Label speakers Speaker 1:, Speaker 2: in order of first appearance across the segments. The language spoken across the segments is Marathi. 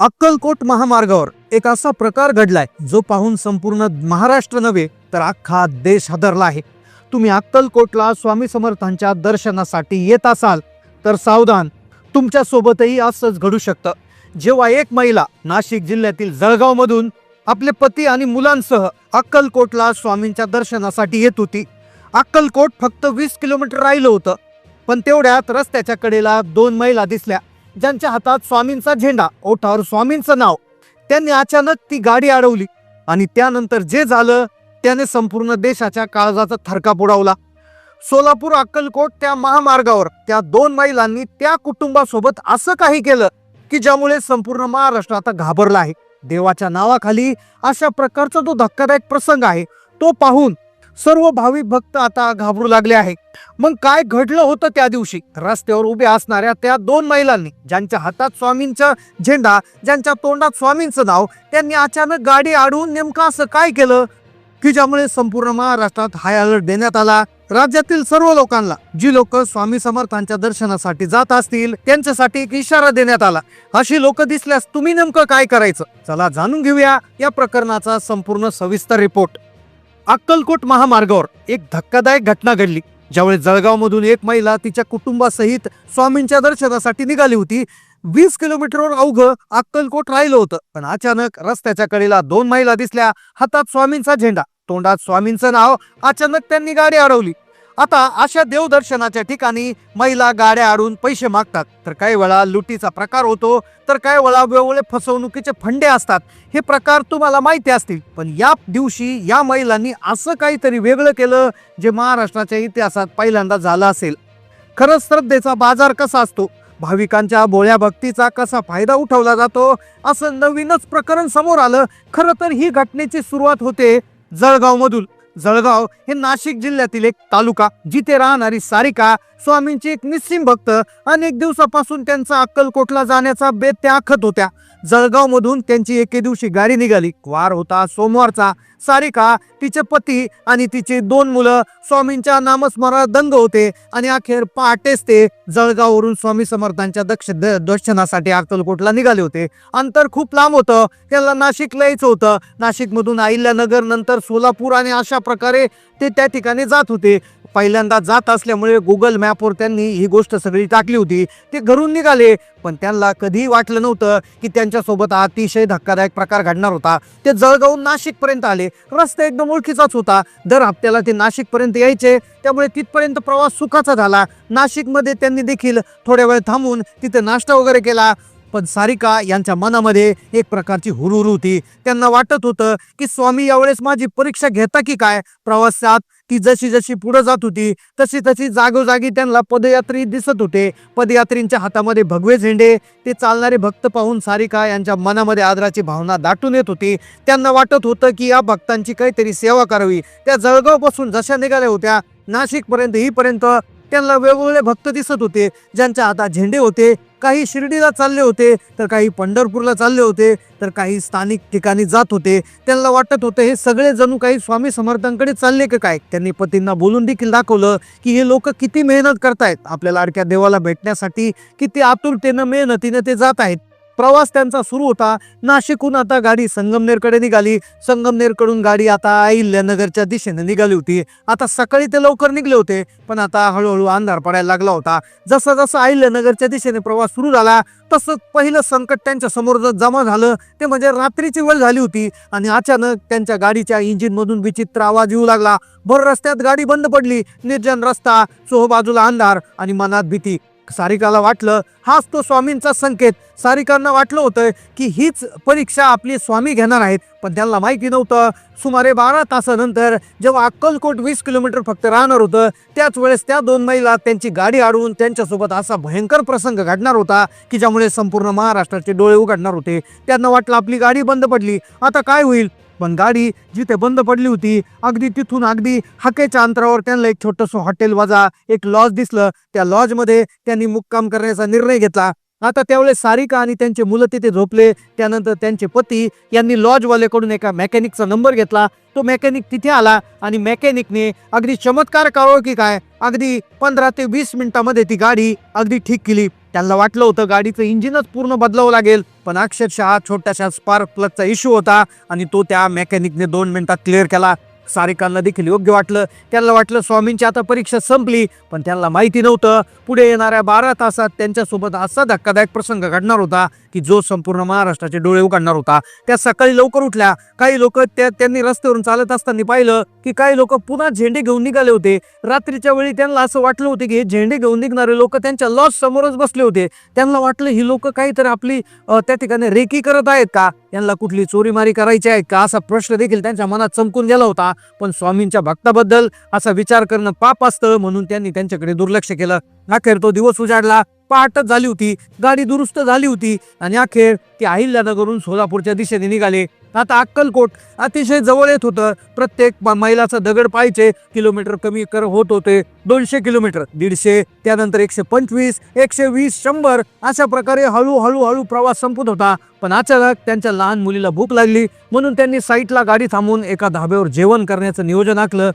Speaker 1: अक्कलकोट महामार्गावर एक असा प्रकार घडलाय जो पाहून संपूर्ण महाराष्ट्र नव्हे तर अख्खा देश हादरला आहे. तुम्ही अक्कलकोटला स्वामी समर्थांच्या दर्शनासाठी येत असाल तर सावधान. तुमच्या सोबतही असंच घडू शकतं. जेव्हा एक महिला नाशिक जिल्ह्यातील जळगावमधून आपले पती आणि मुलांसह अक्कलकोटला स्वामींच्या दर्शनासाठी येत होती. अक्कलकोट फक्त वीस किलोमीटर राहिलं होतं पण तेवढ्यात रस्त्याच्या कडेला दोन महिला दिसल्या. ज्यांच्या हातात स्वामींचा झेंडा ओठावर स्वामींचं नाव त्यांनी अचानक ती गाडी अडवली. आणि त्यानंतर जे झालं त्याने संपूर्ण देशाच्या काळजाचा थरका उडावला. सोलापूर अक्कलकोट त्या महामार्गावर त्या दोन महिलांनी त्या कुटुंबासोबत असं काही केलं की ज्यामुळे संपूर्ण महाराष्ट्र आता घाबरला आहे. देवाच्या नावाखाली अशा प्रकारचा तो धक्कादायक प्रसंग आहे तो पाहून सर्व भाविक भक्त आता घाबरू लागले आहे मग काय घडलं होतं त्या दिवशी? रस्त्यावर उभ्या असणाऱ्या त्या दोन महिलांनी ज्यांच्या हातात स्वामींचा झेंडा ज्यांच्या तोंडात स्वामींचं नाव त्यांनी अचानक गाडी आडून नेमकं असं काय केलं? की ज्यामुळे संपूर्ण महाराष्ट्रात हाय अलर्ट देण्यात आला? राज्यातील सर्व लोकांना जी लोक स्वामी समर्थांच्या दर्शनासाठी जात असतील त्यांच्यासाठी एक इशारा देण्यात आला. अशी लोक दिसल्यास तुम्ही नेमकं काय करायचं? चला जाणून घेऊया या प्रकरणाचा संपूर्ण सविस्तर रिपोर्ट. अक्कलकोट महामार्गावर एक धक्कादायक घटना घडली. ज्यावेळी जळगावमधून एक महिला तिच्या कुटुंबासहित स्वामींच्या दर्शनासाठी निघाली होती. वीस किलोमीटरवर अवघं अक्कलकोट राहिलं होतं पण अचानक रस्त्याच्या कडेला दोन महिला दिसल्या. हातात स्वामींचा झेंडा तोंडात स्वामींचं नाव अचानक त्यांनी गाडी अडवली. आता अशा देवदर्शनाच्या ठिकाणी महिला गाड्या आडून पैसे मागतात. तर काही वेळा लुटीचा प्रकार होतो तर काही वेळा वेगवेगळे फसवणुकीचे फंडे असतात. हे प्रकार तुम्हाला माहिती असतील. पण या दिवशी या महिलांनी असं काहीतरी वेगळं केलं जे महाराष्ट्राच्या इतिहासात पहिल्यांदा झालं असेल. खरंच श्रद्धेचा बाजार कसा असतो? भाविकांच्या बोळ्या भक्तीचा कसा फायदा उठवला जातो? असं नवीनच प्रकरण समोर आलं. खरं तर ही घटनेची सुरुवात होते जळगावमधून. जळगाव हे नाशिक जिल्ह्यातील एक तालुका जिथे राहणारी सारिका स्वामींची एक निस्सिम भक्त अनेक दिवसापासून त्यांचा अक्कलकोटला जाण्याचा बेत त्या आखत होत्या. जळगाव मधून त्यांची एके दिवशी गाडी निघाली. वार होता सोमवारचा. सारिका तिचे पती आणि तिचे दोन मुलं स्वामींच्या नामस्मरणात दंग होते आणि अखेर पहाटेच ते जळगाववरून स्वामी समर्थांच्या दक्ष द- दर्शनासाठी अक्कलकोटला निघाले होते. अंतर खूप लांब होतं. त्याला नाशिक यायचं होतं. नाशिकमधून अहिल्यानगर नंतर सोलापूर आणि अशा प्रकारे ते त्या ठिकाणी जात होते. पहिल्यांदा जात असल्यामुळे गुगल मॅपवर त्यांनी ही गोष्ट सगळी टाकली होती. ते घरून निघाले पण त्यांना कधीही वाटलं नव्हतं की त्यांच्यासोबत अतिशय धक्कादायक प्रकार घडणार होता. ते जळगावून नाशिकपर्यंत आले. रस्ता एकदम ओळखीचाच होता. दर हप्त्याला ते नाशिकपर्यंत यायचे. त्यामुळे तिथपर्यंत प्रवास सुखाचा झाला. नाशिकमध्ये त्यांनी देखील थोड्या वेळ थांबून तिथे नाश्ता वगैरे केला. पण सारिका यांच्या मनामध्ये एक प्रकारची हुरहुर होती. त्यांना वाटत होतं की स्वामी यावेळेस माझी परीक्षा घेता की काय? प्रवासात ती जशी जशी पुढे जात होती तशी तशी जागोजागी त्यांना पदयात्री दिसत होते. पदयात्रींच्या हातामध्ये भगवे झेंडे ते चालणारे भक्त पाहून सारिका यांच्या मनामध्ये आदराची भावना दाटून येत होती. त्यांना वाटत होतं की या भक्तांची काहीतरी सेवा करावी. त्या जळगावपासून जशा निघाल्या होत्या नाशिकपर्यंत हीपर्यंत त्यांना वेगवेगळे भक्त दिसत होते. ज्यांच्या हातात झेंडे होते काही शिर्डीला चालले होते तर काही पंढरपूरला चालले होते तर काही स्थानिक ठिकाणी जात होते. त्यांना वाटत होतं हे सगळे जणू काही स्वामी समर्थांकडे चालले का काय? त्यांनी पतींना बोलून देखील दाखवलं की हे लोक किती मेहनत करतायत. आपल्या लाडक्या देवाला भेटण्यासाठी किती आतुरतेनं मेहनतीनं ते जात आहेत. प्रवास त्यांचा सुरू होता. नाशिकहून आता गाडी संगमनेरकडे निघाली. संगमनेरकडून गाडी आता अहिल्यानगरच्या दिशेने निघाली होती. आता सकाळी ते लवकर निघले होते पण आता हळूहळू अंधार पडायला लागला होता. जसं जसं अहिल्यानगरच्या दिशेने प्रवास सुरू झाला तसं पहिलं संकट त्यांच्यासमोर जर जमा झालं. ते म्हणजे रात्रीची वेळ झाली होती आणि अचानक त्यांच्या गाडीच्या इंजिनमधून विचित्र आवाज येऊ लागला. भर रस्त्यात गाडी बंद पडली. निर्जन रस्ता चोहबाजूला अंधार आणि मनात भीती. सारिकाला वाटलं हाच तो स्वामींचा संकेत. सारिकांना वाटलं होतं की हीच परीक्षा आपली स्वामी घेणार आहेत. पण त्यांना माहिती नव्हतं. सुमारे बारा तासानंतर जेव्हा अक्कलकोट वीस किलोमीटर फक्त राहणार होतं त्याच वेळेस त्या दोन महिला त्यांची गाडी अडवून त्यांच्यासोबत असा भयंकर प्रसंग घडणार होता की ज्यामुळे संपूर्ण महाराष्ट्राचे डोळे उघडणार होते. त्यांना वाटलं आपली गाडी बंद पडली. आता काय होईल? पण गाडी जिथे बंद पडली होती अगदी तिथून अगदी हाकेच्या अंतरावर त्यांना एक छोटंसं हॉटेल वजा एक लॉज दिसलं. त्या लॉजमध्ये त्यांनी मुक्काम करण्याचा निर्णय घेतला. आता त्यावेळेस सारिका आणि त्यांचे मुलं तिथे झोपले. त्यानंतर त्यांचे पती यांनी लॉजवाल्याकडून एका मेकॅनिकचा नंबर घेतला. तो मेकॅनिक तिथे आला आणि मेकॅनिकने अगदी चमत्कार करावं की काय? अगदी पंधरा ते वीस मिनिटामध्ये ती गाडी अगदी ठीक केली. त्यांना वाटलं होतं गाडीचं इंजिनच पूर्ण बदलावं लागेल पण अक्षरशः छोट्याशा स्पार्क प्लगचा इश्यू होता आणि तो त्या मेकॅनिकने दोन मिनिटात क्लिअर केला. सारिकांना देखील योग्य वाटलं. त्यांना वाटलं स्वामींची आता परीक्षा संपली पण त्यांना माहिती नव्हतं. पुढे येणाऱ्या बारा तासात त्यांच्यासोबत असा धक्कादायक प्रसंग घडणार होता की जो संपूर्ण महाराष्ट्राचे डोळे उघडणार होता. त्या सकाळी लवकर उठल्या. काही लोक त्या त्यांनी रस्त्यावरून चालत असताना पाहिलं की काही लोक पुन्हा झेंडे घेऊन निघाले होते. रात्रीच्या वेळी त्यांना असं वाटलं होतं की हे झेंडे घेऊन निघणारे लोक त्यांच्या लॉस समोरच बसले होते. त्यांना वाटलं ही लोक काहीतरी आपली त्या ठिकाणी रेकी करत आहेत का? यांना कुठली चोरीमारी करायची आहे का असा प्रश्न देखील त्यांच्या मनात चमकून गेला होता. पण स्वामींच्या भक्ताबद्दल असा विचार करणं पाप असतं म्हणून त्यांनी त्यांच्याकडे दुर्लक्ष केलं. अखेर तो दिवस उजाडला. पहाटच झाली होती. गाडी दुरुस्त झाली होती. आणि अखेर ती अहिल्यानगरून सोलापूरच्या दिशेने निघाले. आता अक्कलकोट अतिशय जवळ येत होतं. प्रत्येक म- मैलाचा दगड पाहायचे. किलोमीटर कमी कर होत होते. दोनशे किलोमीटर. दीडशे त्यानंतर एकशे पंचवीस एकशे वीस शंभर. अशा प्रकारे हळूहळू हळू प्रवास संपत होता. पण अचानक त्यांच्या लहान मुलीला भूक लागली. म्हणून त्यांनी साईटला गाडी थांबवून एका धाब्यावर जेवण करण्याचं नियोजन आखलं.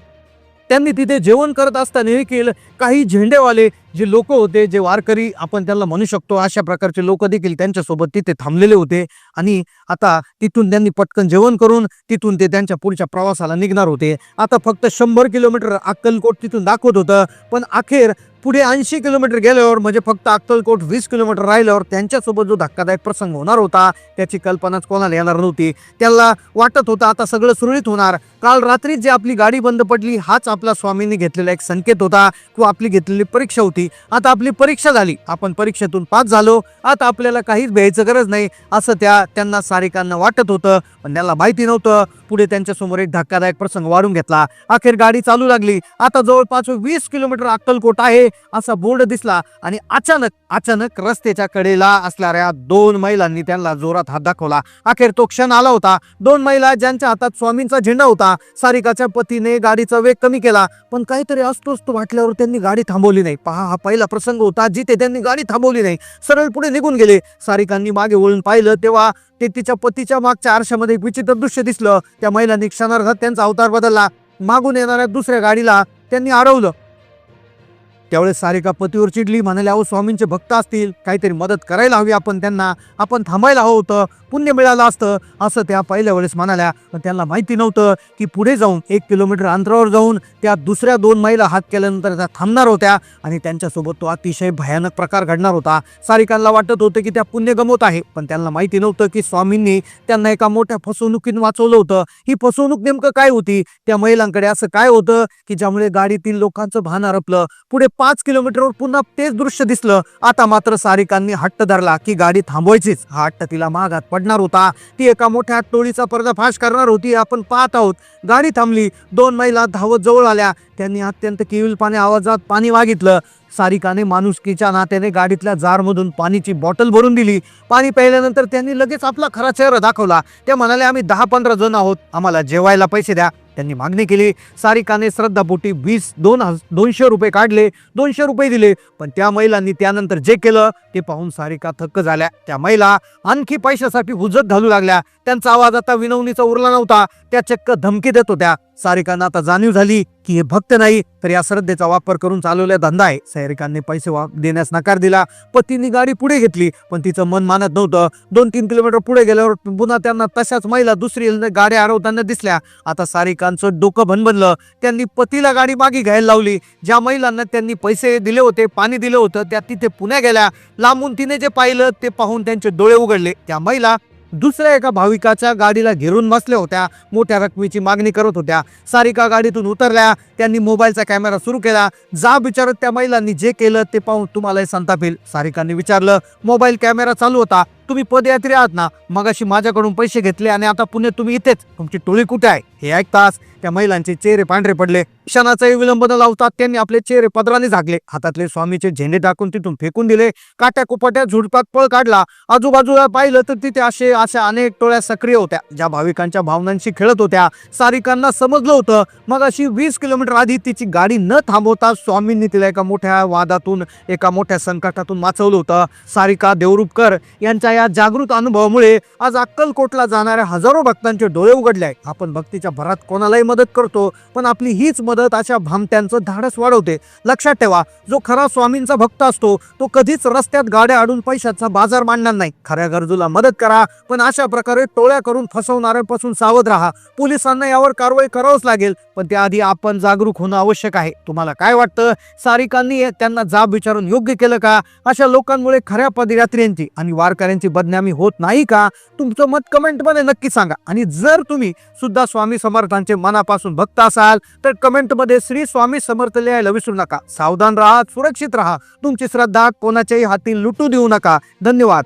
Speaker 1: त्यांनी तिथे जेवण करत असताना देखील काही झेंडेवाले जे लोक होते जे वारकरी आपण त्यांना म्हणू शकतो अशा प्रकारचे लोक देखील त्यांच्यासोबत तिथे थांबलेले होते. आणि आता तिथून त्यांनी पटकन जेवण करून तिथून ते त्यांच्या पुढच्या प्रवासाला निघणार होते. आता फक्त शंभर किलोमीटर अक्कलकोट तिथून दाखवत होतं. पण अखेर पुढे ऐंशी किलोमीटर गेल्यावर म्हणजे फक्त अक्कलकोट वीस किलोमीटर राहिल्यावर त्यांच्यासोबत जो धक्कादायक प्रसंग होणार होता त्याची कल्पनाच कोणाला येणार नव्हती. त्याला वाटत होतं आता सगळं सुरळीत होणार. काल रात्री जी आपली गाडी बंद पडली हाच आपला स्वामींनी घेतलेला एक संकेत होता. किंवा आपली घेतलेली परीक्षा होती. आता आपली परीक्षा झाली. आपण परीक्षेतून पास झालो. आता आपल्याला काहीच भ्यायचं गरज नाही असं त्या त्यांना सारिकांना वाटत होतं. पण त्यांना माहिती नव्हतं. पुढे त्यांच्यासमोर एक धक्कादायक प्रसंग वाढून घेतला. अखेर गाडी चालू लागली. आता जवळपास वीस किलोमीटर अक्कलकोट आहे. असा बोर्ड दिसला आणि अचानक अचानक रस्त्याच्या कडेला असणाऱ्या दोन महिलांनी त्यांना जोरात हात दाखवला. अखेर तो क्षण आला होता. दोन महिला ज्यांच्या हातात स्वामींचा झेंडा होता सारिकाच्या पतीने गाडीचा वेग कमी केला पण काहीतरी अस्वस्थ वाटल्यावर त्यांनी गाडी थांबवली नाही. पहा हा पहिला प्रसंग होता जिथे त्यांनी गाडी थांबवली नाही. सरळ पुढे निघून गेले. सारिकांनी मागे वळून पाहिलं तेव्हा ते तिच्या पतीच्या मागच्या आरशामध्ये एक विचित्र दृश्य दिसलं. त्या महिलांनी क्षणार्धात त्यांचा अवतार बदलला. मागून येणाऱ्या दुसऱ्या गाडीला त्यांनी अडवलं त्यावेळेस सारिका पतीवर चिडली म्हणाले अहो स्वामींचे भक्त असतील. काहीतरी मदत करायला हवी आपण त्यांना. आपण थांबायला हवं होतं. पुण्य मिळालं असतं. असं त्या पहिल्या वेळेस म्हणाल्या. पण त्यांना माहिती नव्हतं की पुढे जाऊन एक किलोमीटर अंतरावर जाऊन त्या दुसऱ्या दोन महिला हात केल्यानंतर त्या थांबणार होत्या आणि त्यांच्यासोबत तो अतिशय भयानक प्रकार घडणार होता. सारिकांना वाटत होतं की त्या पुण्य गमवत आहे. पण त्यांना माहिती नव्हतं की स्वामींनी त्यांना एका मोठ्या फसवणुकीत वाचवलं होतं. ही फसवणूक नेमकं काय होती? त्या महिलांकडे असं काय होतं की ज्यामुळे गाडीतील लोकांचं भान हरपलं? पुढे पाच किलोमीटरवर पुन्हा तेच दृश्य दिसलं. आता मात्र सारिकांनी हट्ट धरला की गाडी थांबवायचीच. हा हट्ट तिला मागात पडणार होता. ती एका मोठ्या टोळीचा पर्दाफाश करणार होती. आपण पाहत आहोत गाडी थांबली. दोन महिला धावत जवळ आल्या. त्यांनी अत्यंत किविलपाने आवाजात पाणी मागितलं. सारिकाने माणुसकीच्या नात्याने गाडीतल्या जारमधून पाणीची बॉटल भरून दिली. पाणी प्यायल्यानंतर त्यांनी लगेच आपला खरा चेहरा दाखवला. ते म्हणाले आम्ही दहा पंधरा जण आहोत. आम्हाला जेवायला पैसे द्या. त्यांनी मागणी केली. सारिकाने श्रद्धापोटी वीस दोन हज दोनशे रुपये काढले. दोनशे रुपये दिले. पण त्या महिलांनी त्यानंतर जे केलं ते पाहून सारिका थक्क झाल्या. त्या महिला आणखी पैशासाठी हुजत घालू लागल्या. त्यांचा आवाज आता विनवणीचा उरला नव्हता. त्या चक्क धमकी देत होत्या. सारिकांना आता जाणीव झाली. की हे भक्त नाही तर या श्रद्धेचा वापर करून चालवलेला धंदा आहे. सैरिकांनी पैसे वा देण्यास नकार दिला. पतीने गाडी पुढे घेतली पण तिचं मन मानत नव्हतं. दोन तीन किलोमीटर पुढे गेल्यावर पुन्हा त्यांना तशाच महिला दुसरी गाड्या अडवताना दिसल्या. आता सारिकांचं डोकं भनभनलं. त्यांनी पतीला गाडी मागे घ्यायला लावली. ज्या महिलांना त्यांनी पैसे दिले होते पाणी दिलं होतं त्या तिथे पुण्या गेल्या. लांबून तिने जे पाहिलं ते पाहून त्यांचे डोळे उघडले. त्या महिला दुसऱ्या एका भाविकाच्या गाडीला घेरून बसल्या होत्या. मोठ्या रकमेची मागणी करत होत्या. सारिका गाडीतून उतरल्या. त्यांनी मोबाईलचा कॅमेरा सुरू केला. जा विचारत त्या महिलांनी जे केलं ते पाहून तुम्हाला येईल सारिकांनी विचारलं. मोबाईल कॅमेरा चालू होता. तुम्ही पदयात्री आहात ना मगाशी माझ्याकडून पैसे घेतले आणि आता पुणे तुम्ही इथेच. तुमची टोळी कुठे आहे? हे ऐकताच त्या महिलांचे चेहरे पांढरे पडले. क्षणाचाही विलंब न लावतात त्यांनी आपले चेहरे पदराने झाकले. हातातले स्वामीचे झेंडे टाकून तिथून फेकून दिले. काट्या कुपाट्या झुडपात पळ काढला. आजूबाजूला पाहिलं तर तिथे असे अशा अनेक टोळ्या सक्रिय होत्या ज्या भाविकांच्या भावनांशी खेळत होत्या. सारिकांना समजलं होतं मग अशी वीस किलोमीटर आधी तिची गाडी न थांबवता स्वामींनी तिला एका मोठ्या वादातून एका मोठ्या संकटातून वाचवलं होतं. सारिका देवरूपकर यांच्या या जागृत अनुभवामुळे आज अक्कलकोटला जाणाऱ्या हजारो भक्तांचे डोळे उघडले आहे आपण भक्तीच्या भरात कोणालाही मदत करतो पण आपली हीच मदत अशा भामट्यांचं धाडस वाढवते. लक्षात ठेवा जो खरा स्वामींचा भक्त असतो तो कधीच रस्त्यात गाड्या आडून पैशाचा बाजार मांडणार नाही. खऱ्या गरजूला मदत करा पण अशा प्रकारे टोळ्या करून फसवणाऱ्यांपासून सावध राहा. पोलिसांना यावर कारवाई करावंच लागेल पण त्याआधी आपण जागरूक होणं आवश्यक आहे. तुम्हाला काय वाटतं? सारिकांनी त्यांना जाब विचारून योग्य केलं का? अशा लोकांमुळे खऱ्या पदयात्र्यांची आणि वारकऱ्यांची बदनामी होत नाही का? तुमचं मत कमेंटमध्ये नक्की सांगा. आणि जर तुम्ही सुद्धा स्वामी समर्थांचे मनापासून भक्त असाल तर कमेंटमध्ये श्री स्वामी समर्थ लिहायला विसरू नका. सावधान राहा सुरक्षित राहा. तुमची श्रद्धा कोणाच्याही हाती लुटू देऊ नका. धन्यवाद.